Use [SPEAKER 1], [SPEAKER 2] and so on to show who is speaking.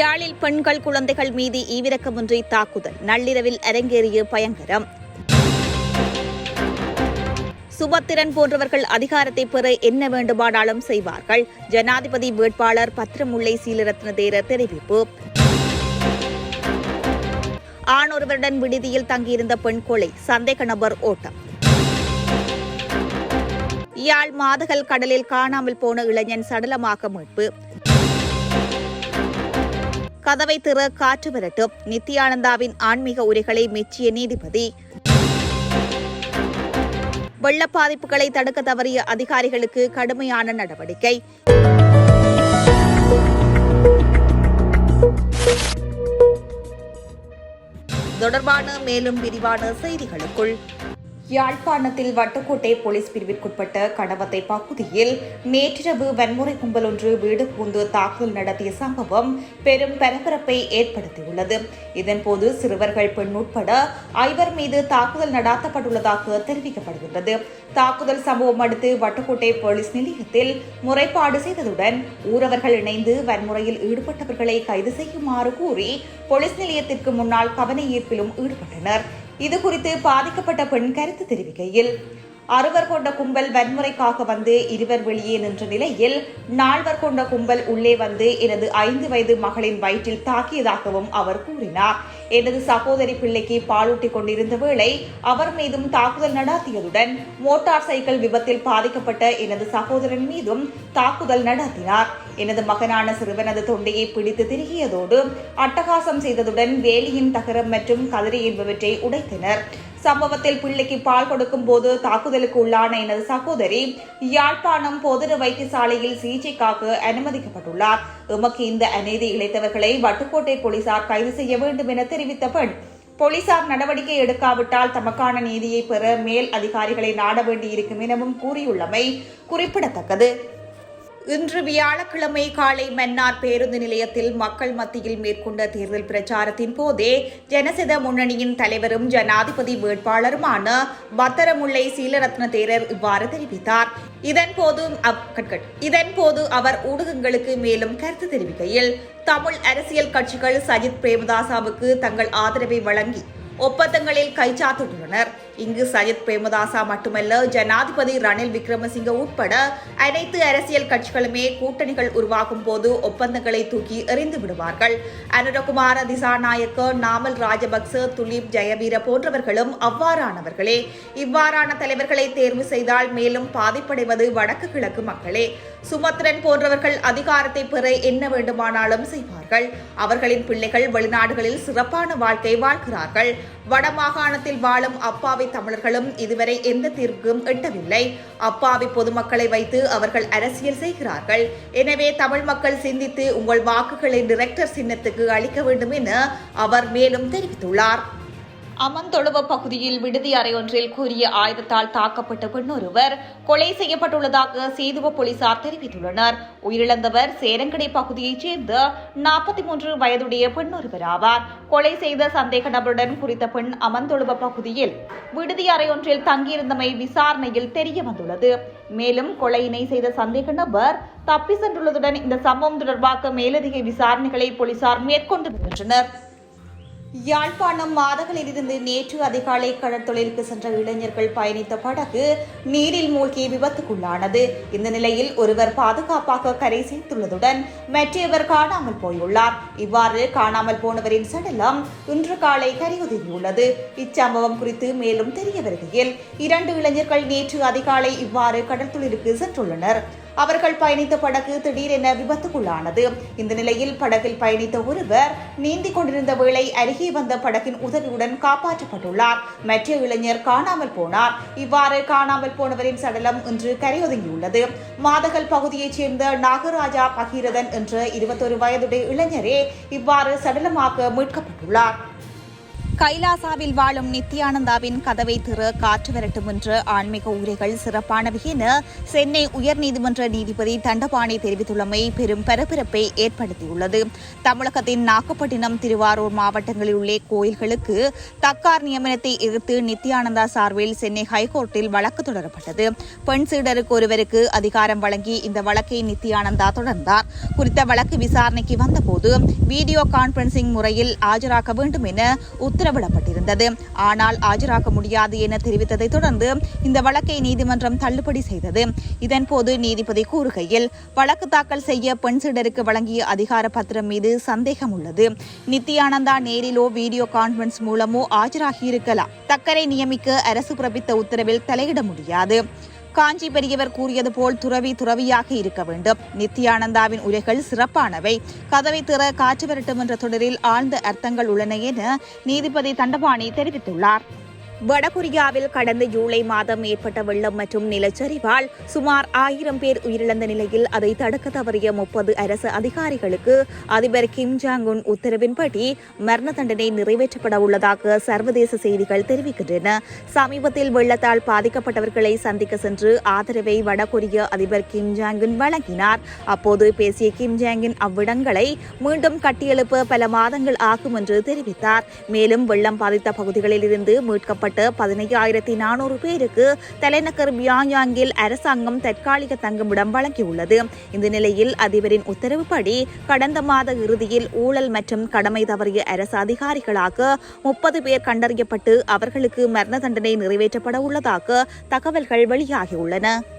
[SPEAKER 1] யாழில் பெண்கள் குழந்தைகள் மீது ஈவிரக்கமின்றி தாக்குதல். நள்ளிரவில் அரங்கேறிய பயங்கரம். சுபத்திரன் போன்றவர்கள் அதிகாரத்தை பெற என்ன வேண்டுமானாலும் செய்வார்கள். ஜனாதிபதி வேட்பாளர் பத்திரமுல்லை சீலரத்ன தேரர் தெரிவிப்பு. ஆணொருவருடன் விடுதியில் தங்கியிருந்த பெண் கொலை. சந்தேக நபர் ஓட்டம். யாழ் மாதகல் கடலில் காணாமல் போன இளைஞன் சடலமாக மீட்பு. கதவை திற காற்று விரட்டும் நித்யானந்தாவின் ஆன்மீக உரைகளை மெச்சிய நீதிபதி. வெள்ள பாதிப்புகளை தடுக்க தவறிய அதிகாரிகளுக்கு கடுமையான நடவடிக்கை. தொடர்பான மேலும் விரிவான செய்திகளுக்குள். யாழ்ப்பாணத்தில் வட்டுக்கோட்டை போலீஸ் பிரிவிற்குட்பட்ட கடவத்தை பகுதியில் நேற்றிரவு வன்முறை கும்பல் ஒன்று வீடு புகுந்து தாக்குதல் நடத்திய சம்பவம் பெரும் பரபரப்பை ஏற்படுத்தியுள்ளது. இதன்போது சிறுவர்கள் பெண் உட்பட ஐவர் மீது தாக்குதல் நடாத்தப்பட்டுள்ளதாக தெரிவிக்கப்படுகின்றது. தாக்குதல் சம்பவம் அடுத்து வட்டுக்கோட்டை போலீஸ் நிலையத்தில் முறைப்பாடு செய்ததுடன் ஊரவர்கள் இணைந்து வன்முறையில் ஈடுபட்டவர்களை கைது செய்யுமாறு கூறி போலீஸ் நிலையத்திற்கு முன்னால் கவன ஈர்ப்பிலும் ஈடுபட்டனர். இது குறித்து பாதிக்கப்பட்ட பெண் கருத்து தெரிவிக்கையில் அறுவர் கொண்ட கும்பல் வன்முறைக்காக வந்து இருவர் வெளியே நின்ற நிலையில் நால்வர் கொண்ட கும்பல் உள்ளே வந்து எனது ஐந்து வயது மகளின் வயிற்றில் தாக்கியதாகவும் அவர் கூறினார். எனது சகோதரி பிள்ளைக்கு பாலூட்டிக் கொண்டிருந்த வேளை அவர் மீதும் தாக்குதல் நடாத்தியதுடன் மோட்டார் சைக்கிள் விபத்தில் பாதிக்கப்பட்ட எனது சகோதரன் மீதும் தாக்குதல் நடத்தினார். எனது மகனான சிறுவனது தொண்டையை பிடித்து திருகியதோடு அட்டகாசம் செய்ததுடன் வேலியின் தகரம் மற்றும் கதிரி என்பவற்றை உடைத்தனர். சம்பவத்தில் பிள்ளைக்கு பால் கொடுக்கும் போது தாக்குதலுக்கு உள்ளான எனது சகோதரி யாழ்ப்பாணம் பொது வைத்தியசாலையில் சிகிச்சைக்காக அனுமதிக்கப்பட்டுள்ளார். எமக்கு இந்த அநீதி இழைத்தவர்களை வட்டுக்கோட்டை போலீசார் கைது செய்ய வேண்டும் என தெரிவித்த பெண் போலீசார் நடவடிக்கை எடுக்காவிட்டால் தமக்கான நீதியை பெற மேல் அதிகாரிகளை நாட வேண்டியிருக்கும் எனவும் கூறியுள்ளமை குறிப்பிடத்தக்கது. இன்று வியாழக்கிழமை காலை மன்னார் பேருந்து நிலையத்தில் மக்கள் மத்தியில் மேற்கொண்ட தேர்தல் பிரச்சாரத்தின் போதே ஜனசித முன்னணியின் தலைவரும் ஜனாதிபதி வேட்பாளருமான பத்தரமுல்லை சீலரத்ன தேரர் இவ்வாறு தெரிவித்தார். இதன்போது இதன்போது அவர் ஊடகங்களுக்கு மேலும் கருத்து தெரிவிக்கையில் தமிழ் அரசியல் கட்சிகள் சஜித் பிரேமதாசாவுக்கு தங்கள் ஆதரவை வழங்கி ஒப்பந்தங்களில் கைச்சாத்திட்டுள்ளனர் இங்கு சஜித் பிரேமதாசா மட்டுமல்ல ஜனாதிபதி ரணில் விக்ரமசிங்க உட்பட அனைத்து அரசியல் கட்சிகளுமே கூட்டணிகள் உருவாகும் போது ஒப்பந்தங்களை தூக்கி எறிந்து விடுவார்கள். அனுரகுமார திசாநாயக்க நாமல் ராஜபக்ச துலீப் ஜெயவீர போன்றவர்களும் அவ்வாறானவர்களே. இவ்வாறான தலைவர்களை தேர்வு செய்தால் மேலும் பாதிப்படைவது வடக்கு கிழக்கு மக்களே. சுமத்ரன் போன்றவர்கள் அதிகாரத்தை பெற என்ன வேண்டுமானாலும் செய்வார்கள். அவர்களின் பிள்ளைகள் வெளிநாடுகளில் சிறப்பான வாழ்க்கை வாழ்கிறார்கள். வடமாகாணத்தில் வாழும் அப்பாவி தமிழர்களும் இதுவரை எந்த தீர்க்கும் எட்டவில்லை. அப்பாவி பொதுமக்களை வைத்து அவர்கள் அரசியல் செய்கிறார்கள். எனவே தமிழ் மக்கள் சிந்தித்து உங்கள் வாக்குகளை டிரெக்டர் சின்னத்துக்கு அளிக்க வேண்டும் என அவர் மேலும் தெரிவித்துள்ளார். அமந்தொழுவ பகுதியில் விடுதி அறையொன்றில் கூறிய ஆயுதத்தால் தாக்கப்பட்ட பெண்ணொருவர் கொலை செய்யப்பட்டுள்ளதாக சேதுவ போலீசார் தெரிவித்துள்ளனர். உயிரிழந்தவர் சேரங்கடை பகுதியைச் சேர்ந்த நாற்பத்தி மூன்று வயதுடைய பெண்ணொருவர் ஆவார். கொலை செய்த சந்தேக நபருடன் குறித்த பெண் அமந்தொழுவ பகுதியில் விடுதி அறையொன்றில் தங்கியிருந்தமை விசாரணையில் தெரிய வந்துள்ளது மேலும் கொலையினை செய்த சந்தேக நபர் தப்பி சென்றுள்ளதுடன் இந்த சம்பவம் தொடர்பாக மேலதிக விசாரணைகளை போலீசார் மேற்கொண்டு வருகின்றனர். யாழ்ப்பாணம் மாதகளிலிருந்து நேற்று அதிகாலை கடற்தொழிலுக்கு சென்ற இளைஞர்கள் பயணித்த படகு நீரில் மூழ்கி விபத்துக்குள்ளானது. இந்த நிலையில் ஒருவர் பாதுகாப்பாக கரை சேர்த்துள்ளதுடன் மற்றவர் காணாமல் போயுள்ளார். இவ்வாறு காணாமல் போனவரின் சடலம் இன்று காலை கரையொதுங்கியுள்ளது. இச்சம்பவம் குறித்து மேலும் தெரிய வருகையில் இரண்டு இளைஞர்கள் நேற்று அதிகாலை இவ்வாறு கடற்தொழிலுக்கு சென்றுள்ளனர். அவர்கள் பயணித்த படகு திடீரென விபத்துக்குள்ளானது. இந்த நிலையில் படகில் பயணித்த ஒருவர் நீந்திக் கொண்டிருந்த வேளை அருகே வந்த படகின் உதவியுடன் காப்பாற்றப்பட்டுள்ளார். மற்ற இளைஞர் காணாமல் போனார். இவ்வாறு காணாமல் போனவரின் சடலம் இன்று கரையொதுங்கியுள்ளது. மாதகல் பகுதியைச் சேர்ந்த நாகராஜா பகீரதன் என்ற இருபத்தொரு வயதுடைய இளைஞரே இவ்வாறு சடலமாக மீட்கப்பட்டுள்ளார். கைலாசாவில் வாழும் நித்யானந்தாவின் கதவை திற காற்று விரட்டும் என்று ஆன்மீக உரைகள் சிறப்பானவை என சென்னை உயர்நீதிமன்ற நீதிபதி தண்டபாணி தெரிவித்துள்ளமை பெரும் பரபரப்பை ஏற்படுத்தியுள்ளது. தமிழகத்தின் நாகப்பட்டினம் திருவாரூர் மாவட்டங்களில் உள்ள கோயில்களுக்கு தக்கார் நியமனத்தை எதிர்த்து நித்யானந்தா சார்பில் சென்னை ஹைகோர்ட்டில் வழக்கு தொடரப்பட்டது. பெண் சீடருக்கு ஒருவருக்கு அதிகாரம் வழங்கி இந்த வழக்கை நித்யானந்தா தொடர்ந்தார். குறித்த வழக்கு விசாரணைக்கு வந்தபோது வீடியோ கான்பரன்சிங் முறையில் ஆஜராக்க வேண்டும் என உத்தரவிடப்பட்டிருந்தது ஆனால் ஆஜராக முடியாது என தெரிவித்ததை தொடர்ந்து இந்த வழக்கை நீதிமன்றம் தள்ளுபடி செய்தது. இதன்போது நீதிபதி கூறுகையில் வழக்கு தாக்கல் செய்ய பெண் சீடருக்கு வழங்கிய அதிகார பத்திரம் மீது சந்தேகம் உள்ளது. நித்தியானந்தா நேரிலோ வீடியோ கான்பரன்ஸ் மூலமோ ஆஜராகியிருக்கலாம். தக்கரை நியமிக்க அரசு பிறப்பித்த உத்தரவில் தலையிட முடியாது. காஞ்சி பெரியவர் கூறியது போல் துறவி துறவியாக இருக்க வேண்டும். நித்யானந்தாவின் உரைகள் சிறப்பானவை. கதவை திற காற்று வரட்டும் என்ற தொடரில் ஆழ்ந்த அர்த்தங்கள் உள்ளன என நீதிபதி தண்டபாணி தெரிவித்துள்ளார். வடகொரியாவில் கடந்த ஜூலை மாதம் ஏற்பட்ட வெள்ளம் மற்றும் நிலச்சரிவால் சுமார் ஆயிரம் பேர் உயிரிழந்த நிலையில் அதை தடுக்க தவறிய முப்பது அரசு அதிகாரிகளுக்கு அதிபர் கிம் ஜாங் உன் உத்தரவின்படி மரண தண்டனை நிறைவேற்றப்பட உள்ளதாக சர்வதேச செய்திகள் தெரிவிக்கின்றன. சமீபத்தில் வெள்ளத்தால் பாதிக்கப்பட்டவர்களை சந்திக்க சென்று ஆதரவை வடகொரிய அதிபர் கிம் ஜாங் உன் வழங்கினார். அப்போது பேசிய கிம் ஜாங்கின் அவ்விடங்களை மீண்டும் கட்டியெழுப்ப பல மாதங்கள் ஆகும் என்று தெரிவித்தார். மேலும் வெள்ளம் பாதித்த பகுதிகளில் இருந்து மீட்கப்பட்ட பதினையாயிரத்தி நானூறு பேருக்கு தலைநகர் பியாங்யாங்கில் அரசாங்கம் தற்காலிக தங்குமிடம் வழங்கியுள்ளது. இந்த நிலையில் அதிபரின் உத்தரவுப்படி கடந்த மாத இறுதியில் ஊழல் மற்றும் கடமை தவறிய அரசு அதிகாரிகளாக முப்பது பேர் கண்டறியப்பட்டு அவர்களுக்கு மரண தண்டனை நிறைவேற்றப்பட உள்ளதாக தகவல்கள் வெளியாகியுள்ளன.